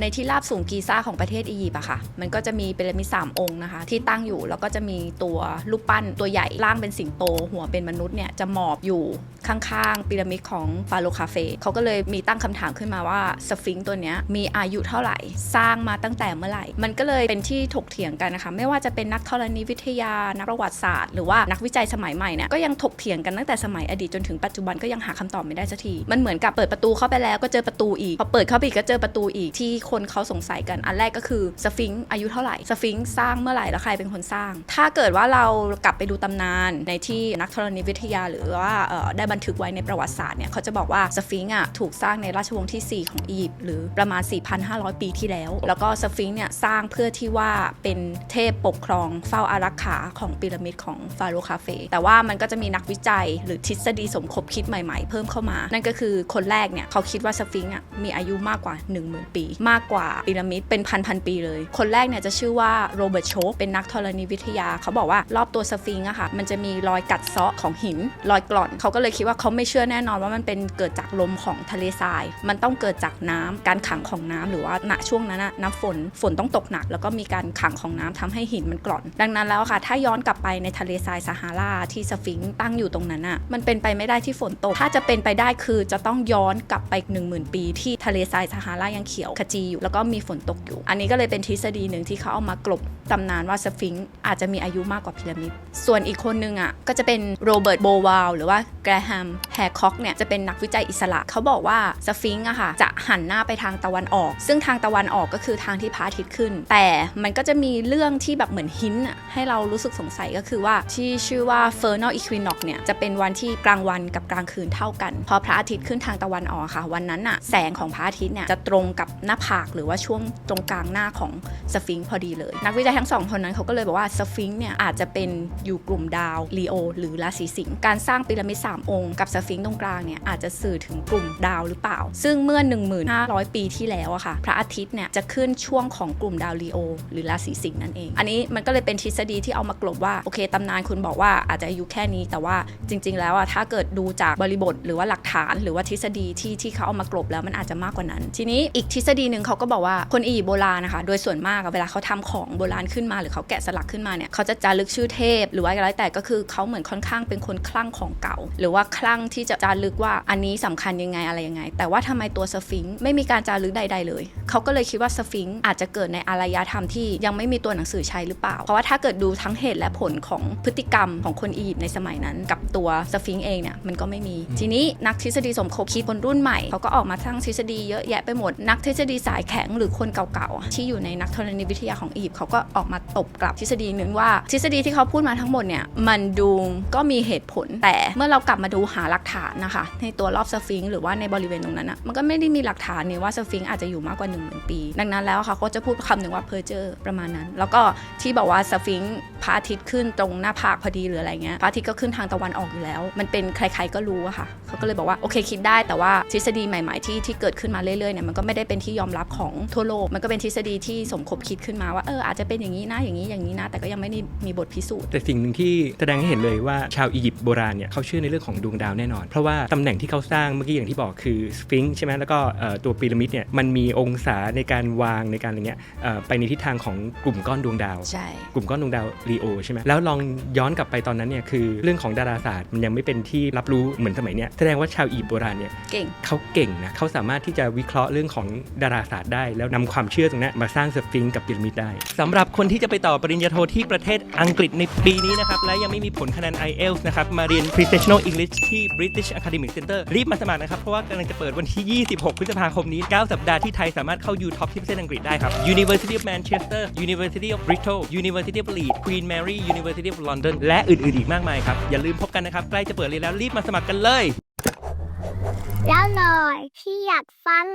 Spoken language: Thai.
ในที่ราบสูงกีซ่าของประเทศอียิปต์อะค่ะ มันก็จะมีพีระมิดสามองค์นะคะ ที่ตั้งอยู่แล้วก็จะมีตัวรูปปั้นตัวใหญ่ร่างเป็นสิงโต หัวเป็นมนุษย์เนี่ยจะหมอบอยู่ข้างๆพีระมิดของฟาโรคาเฟ่เขาก็เลยมีตั้งคำถามขึ้นมาว่าสฟิงค์ตัวเนี้ยมีอายุเท่าไหร่ สร้างมาตั้งแต่เมื่อไหร่ มันก็เลยเป็นที่ถกเถียงกันนะคะ ไม่ว่าจะเป็นนักธรณีวิทยา นักประวัติศาสตร์ หรือว่านักวิจัยสมัยใหม่เนี่ยก็ยังถกเถียงกันตั้งแต่สมัยอดีตจนถึงปัจจุบันก็ยังหาคำตอบไม่ได้สักที มันเหมือนกับเปิดประตูเข้าไปแล้วก็เจอประตูอีก พอเปิดเข้าไปอีกก็เจอประตูอีกที่คนเขาสงสัยกันอันแรกก็คือสฟิงค์อายุเท่าไหร่สฟิงค์สร้างเมื่อไหร่แล้วใครเป็นคนสร้าง ถ้าเกิดว่าเรากลับไปดูตำนานในที่นักธรณีวิทยาหรือว่าได้บันทึกไว้ในประวัติศาสตร์เนี่ยเขาจะบอกว่าสฟิงค์อะถูกสร้างในราชวงศ์ที่ 4 ของอียิปต์หรือประมาณ 4,500 ปีที่แล้ว แล้วก็สฟิงค์เนี่ยสร้างเพื่อที่ว่าเป็นเทพปกครองเฝ้าอารักขาของพีระมิดของฟาโรคาเฟแต่ว่ามันก็จะมีนักวิจัยหรือทฤษฎีสมคบคิดใหม่ๆ เพิ่มเข้ามา นั่นก็คือคนแรกเนี่ยเขาคิดว่าสฟิงค์อะมีอายุมากกว่า 10,000 ปีมากกว่าพีระมิดเป็นพันๆปีเลย คนแรกเนี่ยจะชื่อว่าโรเบิร์ตโชกเป็นนักธรณีวิทยา เขาบอกว่ารอบตัวสฟิงค์อะค่ะมันจะมีรอยกัดเซาะของหิน รอยกร่อน เขาก็เลยคิดว่าเขาไม่เชื่อแน่นอนว่ามันเป็นเกิดจากลมของทะเลทราย มันต้องเกิดจากน้ำการขังของน้ำหรือว่าณช่วงนั้นน้ำฝนฝนต้องตกหนัก แล้วก็มีการขังของน้ำทำให้หินมันกร่อน ดังนั้นแล้วค่ะ ถ้าย้อนกลับไปในทะเลทรายซาฮาราที่สฟิงค์ตั้งอยู่ตรงนั้นอะมันเป็นไปไม่ได้ที่ฝนตก ถ้าจะเป็นไปได้คือจะต้องย้อนกลับไป 1 0,000 ปี ที่ทะเลทรายซาฮารายังเขียวขจีอยู่ แล้วก็มีฝนตกอยู่ อันนี้ก็เลยเป็นทฤษฎีหนึ่งที่เขาเอามากลบตำนานว่าสฟิงค์อาจจะมีอายุมากกว่าพีระมิด ส่วนอีกคนนึงอะก็จะเป็นโรเบิร์ตโบวาลหรือว่าแกรแฮมแฮคอกเนี่ยจะเป็นนักวิจัยอิสระ เขาบอกว่าสฟิงค์อะค่ะจะหันหน้าไปทางตะวันออก ซึ่งทางตะวันออกก็คือทางที่พระอาทิตย์ขึ้น แต่มันก็จะมีเรื่องที่แบบเหมือนหินอะให้เรารู้สึกสงสัยก็คือว่าที่ชื่อว่า Vernal Equinox เนี่ยจะเป็นวันที่กลางวันกับกลางคืนเท่ากัน พอพระอาทิตย์ขึ้นทางตะวันออกค่ะ วันนั้นอะแสงของพระอาทิตย์เนี่ยจะตรงกับหน้าผากหรือว่าช่วงตรงกลางหน้าของสฟิงค์พอดีเลย นักวิจัยทั้งสองคนนั้นเขาก็เลยบอกว่าสฟิงค์เนี่ยอาจจะเป็นอยู่กลุ่มดาวลีโอหรือราศีสิงห์การสร้างพีระมิด3องค์กับสฟิงค์ตรงกลางเนี่ยอาจจะสื่อถึงกลุ่มดาวหรือเปล่า ซึ่งเมื่อ 1500 ปีที่แล้วอะค่ะ พระอาทิตย์เนี่ยจะขึ้นช่วงของกลุ่มดาวลีโอหรือราศีสิงห์นั่นเอง อันนี้มันก็เลยเป็นทฤษฎีที่เอามากลบว่าโอเคตำนานคุณบอกว่าอาจจะอายุแค่นี้ แต่ว่าจริง ๆ แล้วอะถ้าเกิดดูจากบริบทหรือว่าหลักฐาน หรือว่าทฤษฎีที่ที่เขาเอามากลบแล้วมันอาจจะมากกว่านั้น ทีนี้อีกทฤษฎีหนึ่งเขาก็บอกว่าคนอียิปต์โบราณนะคะ โดยส่วนมากเวลาเขาทำของโบราณขึ้นมา หรือเขาแกะสลักขึ้นมาเนี่ยเขาจะจารึกชื่อเทพ หรือว่าอะไรแต่ก็คือเขาเหมือนค่อนข้างเป็นคนคลั่งของเก่า หรือว่าคลั่งที่จะจารึกว่าอันนี้สำคัญยังไงอะไรยังไง แต่ว่าทำไมตัวสฟิงค์ไม่มีการจารึกใด ๆ เลย เขาก็เลยคิดว่าสฟิงค์อาจจะเกิดในอารยธรรมที่ยังไม่มีตัวหนังสือใช้หรือเปล่า เพราะว่าถ้าเกิดดูทั้งเหตุและผลของพฤติกรรมของคนอียิปต์ในสมัยนั้น กับตัวสฟิงค์เองเนี่ยมันก็ไม่มี ทีนี้นักทฤษฎีสมคบคิดคนรุ่นใหม่เขาก็ออกมาสร้งทฤษฎีเยอะแยะไปหมดนักทฤษฎีสายแข็งหรือคนเก่าๆ ที่อยู่ในนักธรณีวิทยาของอียิปต์เขาก็ออกมาตบกลับทฤษฎีนึงว่า ทฤษฎีที่เขาพูดมาทั้งหมดเนี่ยมันดูก็มีเหตุผล แต่เมื่อเรากลับมาดูหาหลักฐานนะคะ ในตัวรอบสฟิงหรือว่าในบริเวณตรงนั้นอะมันก็ไม่ได้มีหลักฐานนี่ว่าสฟิงอาจจะอยู่มากกว่า1 0,000ปี ดังนั้นแล้วค่ะเขาจะพูดคำหนึ่งว่าเพอร์เจอร์ประมาณนั้น แล้วก็ที่บอกว่าสฟิงพระอาทิตย์ขึ้นตรงหน้าผากพอดีหรืออะไรเงี้ยพระอาทิตย์ก็ขึ้นทางตะวันออกอยู่แล้ว มันเป็นใครๆก็รู้อะค่ะเขาก็เลยบอกว่าโอเคคิดได้แต่ว่าทฤษฎีใหม่ ๆ ที่ที่เกิดขึ้นมาเรื่อยๆเนี่ยมันก็ไม่ได้เป็นที่ยอมรับของทั่วโลก มันก็เป็นทฤษฎีที่สมคบคิดขึ้นมาว่าเอออาจจะเป็นอย่างนี้นะอย่างนี้อย่างนี้นะ แต่ก็ยังไม่ได้มีบทพิสูจน์ แต่สิ่งหนึ่งที่แสดงให้เห็นเลยว่าชาวอียิปต์โบราณเนี่ยเขาเชื่อในเรื่องของดวงดาวแน่นอน เพราะว่าตำแหน่งที่เขาสร้างเมื่อกี้อย่างที่บอกคือสฟิงค์ใช่ไหมแล้วก็เอ่อตัวพีระมิดเนี่ยมันมีองศาในการวางในการอะไรเงี้ยเอ่อไปในทิศทางของกลุ่มก้อนดวงดาวใช่กลุ่มก้อนดวงดาวลีโอใช่ไหมแล้วลองย้อนกลับไปตอนนั้นเนี่ยคือเรื่องของดาราศาสตร์มันยังไม่เป็นที่รับรู้เหมือนสมัยเนี้ยแสดงว่าชาวอียิปต์โบราณเนี่ยเก่งเขาเก่งนะเขาสามารถที่จะวิเคราะห์เรื่องของดาราศาสตร์ได้ แล้วนำความเชื่อตรงนั้นมาสร้างสฟิงค์กับพีระมิดได้สำหรับคนที่จะไปต่อปริญญาโทที่ประเทศอังกฤษในปีนี้นะครับ และยังไม่มีผลคะแนน IELTS นะครับ มาเรียน Professional English ที่ British Academic Center รีบมาสมัครนะครับ เพราะว่ากำลังจะเปิดวันที่ 26 พฤษภาคมนี้ 9 สัปดาห์ที่ไทยสามารถเข้า U Top ที่ประเทศอังกฤษได้ครับ University of Manchester University of Bristol University of Leeds Queen Mary University of London และอื่นๆอีกมากมายครับอย่าลืมพบกันนะครับใกล้จะเปิดเรียนแล้วรีบมาสมัครกันเลยแล้วหน่อยที่อยากฟัง